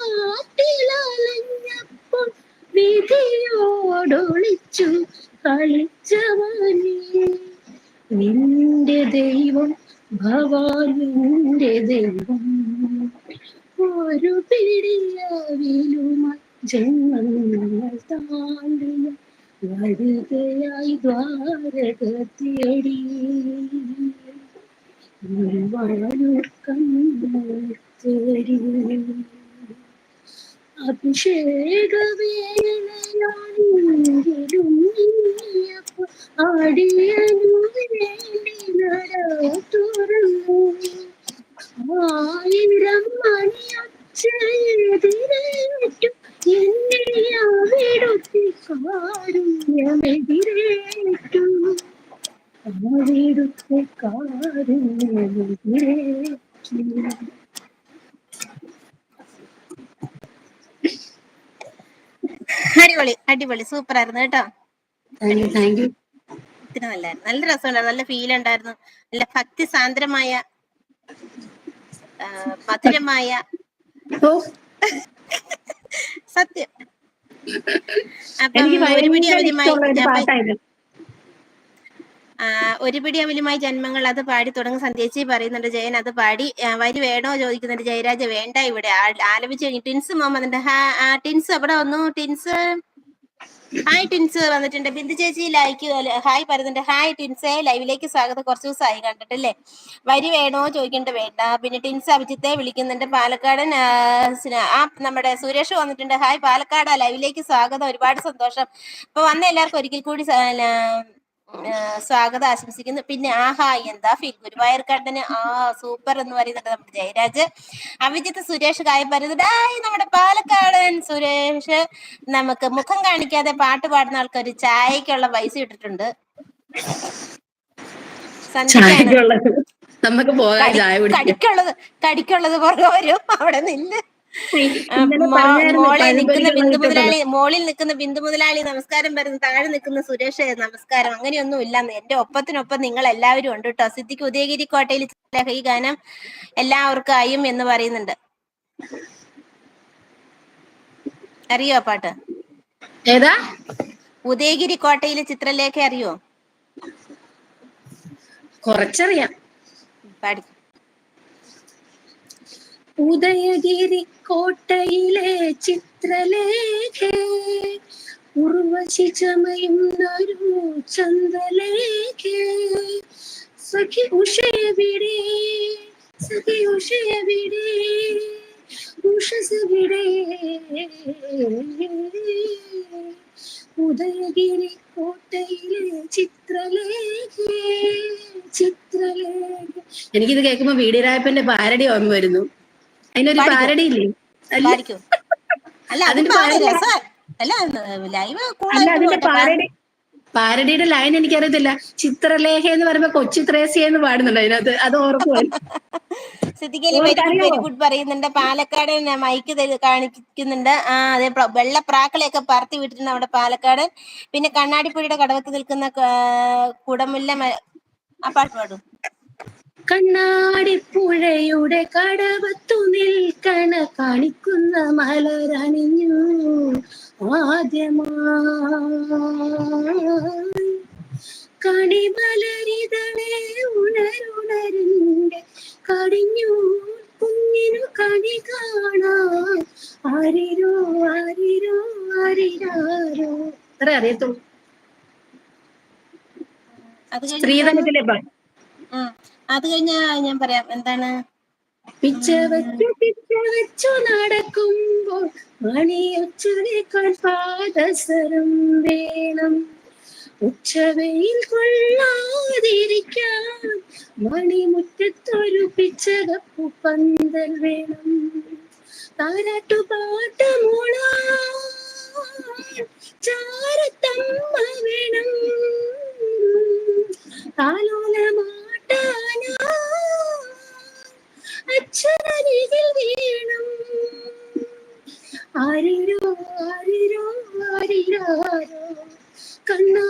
കാട്ടിലലഞ്ഞപ്പോൾ വിധിയോടൊളിച്ചു കളിച്ചവനേ. നിന്റെ ദൈവം ഭവാനിന്റെ ദൈവം ഒരു പിടിയാവിലും ജന്മങ്ങൾ താണ്ടിയ വരുകയായി ദ്വാരക തേടി. അഭിഷേകവേളയാണെങ്കിലും അടിയനു വേണ്ടി ആയിരം മണിയൊച്ചയെതിരേറ്റു അടിപൊളി അടിപൊളി. സൂപ്പർ ആയിരുന്നു കേട്ടോ. നല്ലായിരുന്നു. നല്ല രസമുണ്ടായിരുന്നു. നല്ല ഫീൽ ഉണ്ടായിരുന്നു. നല്ല ഭക്തി സാന്ദ്രമായ മധുരമായ. സത്യം. അപ്പം ഒരു പിടി ഇഷ്ടമുള്ള ഒരു പിടി ജന്മങ്ങൾ അത് പാടി തുടങ്ങി. സന്ധ്യച്ചി പറയുന്നുണ്ട് ജയൻ അത് പാടി. വരി വേണോ? ചോദിക്കുന്നുണ്ട് ജയരാജ വേണ്ട ഇവിടെ. ആലപിച്ച് കഴിഞ്ഞ് ടിൻസ് മോൻ വന്നിട്ടുണ്ട്. ആ, ടിൻസ് അവിടെ വന്നു? ടിൻസ് ഹായ് ടിൻസ് വന്നിട്ടുണ്ട്. ബിന്ദു ചേച്ചി ലൈക്ക് ഹായ് പറയുന്നുണ്ട്. ഹായ് ടിൻസെ ലൈവിലേക്ക് സ്വാഗതം. കുറച്ച് ദിവസമായി കണ്ടിട്ടില്ലേ? വരി വേണോ? ചോദിക്കേണ്ട വേണ്ട. പിന്നെ ടിൻസ് അഭിജിത്തെ വിളിക്കുന്നുണ്ട്. പാലക്കാടൻ ആ, നമ്മുടെ സുരേഷ് വന്നിട്ടുണ്ട്. ഹായ് പാലക്കാട്. ലൈവിലേക്ക് സ്വാഗതം. ഒരുപാട് സന്തോഷം. അപ്പൊ വന്ന എല്ലാവർക്കും ഒരിക്കൽ കൂടി സ്വാഗതം ആശംസിക്കുന്നു. പിന്നെ ആഹാ എന്താ ഫീൽ ഗുരുവായൂർക്കാട്ടന്? ആ സൂപ്പർ എന്ന് പറയുന്നുണ്ട് നമ്മുടെ ജയരാജ്. അഭിജിത്ത് സുരേഷ് കായ പറയുന്നുണ്ട്. ആയി നമ്മുടെ പാലക്കാടൻ സുരേഷ്. നമുക്ക് മുഖം കാണിക്കാതെ പാട്ട് പാടുന്ന ആൾക്ക് ഒരു ചായക്കുള്ള പൈസ ഇട്ടിട്ടുണ്ട്. നമുക്ക് പോകാൻ ചായ കടിക്കുള്ളത് കടിക്കുള്ളത് പുറകെ വരും. അവിടെ നിന്ന് മോളിൽ നിൽക്കുന്ന ബിന്ദു മുതലാളി മോളിൽ നിൽക്കുന്ന ബിന്ദു മുതലാളി നമസ്കാരം പറഞ്ഞു താഴെ നിൽക്കുന്ന സുരേഷ് നമസ്കാരം. അങ്ങനെയൊന്നും ഇല്ല. എന്റെ ഒപ്പത്തിനൊപ്പം നിങ്ങൾ എല്ലാവരും ഉണ്ട് കേട്ടോ. സിദ്ദിഖ് ഉദയഗിരി കോട്ടയിൽ ചില ഈ ഗാനം എല്ലാവർക്കും ആയും എന്ന് പറയുന്നുണ്ട്. അറിയോ പാട്ട്? ഏതാ? ഉദയഗിരി കോട്ടയിലെ ചിത്രലേഖ അറിയോ? കുറച്ചറിയാം. പാടി ഉദയഗിരി കോട്ടയിലെ ചിത്രലേഖേ. ഉർവശി ചമയുന്നൊരു ചന്ദ്രലേഖേ സഖി ഉഷയവിടെ സഖി ഉഷയവിടെ ഉഷസവിടെ ഉദയഗിരി കോട്ടയിലെ ചിത്രലേഖേ ചിത്രലേഖ. എനിക്കിത് കേൾക്കുമ്പോ വീടിരായപ്പന്റെ പാരടി ഓർമ്മ വരുന്നു. അതിനൊരു പാരടിയില്ലേ? ഇല്ലേ അല്ല അതിന്റെ പാരടി- പാരടിയുടെ ലൈൻ എനിക്കറിയത്തില്ല. ചിത്രലേഖ എന്ന് പറയുമ്പോ കൊച്ചു ത്രേസ്യ എന്ന് പാടുന്നുണ്ട് അതിനകത്ത്. അത് ഓർമ്മ പറയുന്നുണ്ട്. പാലക്കാട് മൈക്ക് കാണിക്കുന്നുണ്ട്. ആ അതെ വെള്ളപ്രാക്കളെയൊക്കെ വെള്ള പ്രാക്കളെയൊക്കെ പറത്തി വിട്ടിട്ടുണ്ട് അവിടെ പാലക്കാട് പിന്നെ കണ്ണാടിപ്പുഴയുടെ കടവത്ത് നിൽക്കുന്ന കുടമുല്ല ആ പാട്ട് പാടും. കണ്ണാടിപ്പുഴയുടെ കടവത്തു നിൽക്കണ കാണിക്കുന്ന മലരണിഞ്ഞു ആദ്യമായി. കണിമലരിതളെ ഉണരുണരുണ്ട്. കടിഞ്ഞു കുഞ്ഞിനു കണി കാണാ ആരിരോ ആരിരോ ആരിരാരോ. അത്ര അറിയത്തുള്ളൂ. സ്ത്രീധനത്തിലെ. അത് കഴിഞ്ഞ ഞാൻ പറയാം. എന്താണ്? പിച്ച വെച്ചു പിച്ച വെച്ചു നടക്കുമ്പോൾ മണിയൊച്ചതേക്കാൾ പാദസരം വേണം. ഉച്ചവയിൽ കൊള്ളാതിരിക്കാൻ മണിമുറ്റത്തൊരു പിച്ചകപ്പു പന്തൽ വേണം. താരാട്ടു പാട്ടമോള ചാരത്തമ്മ വേണം. താലോലമാട്ടാനാ കണ്ണാ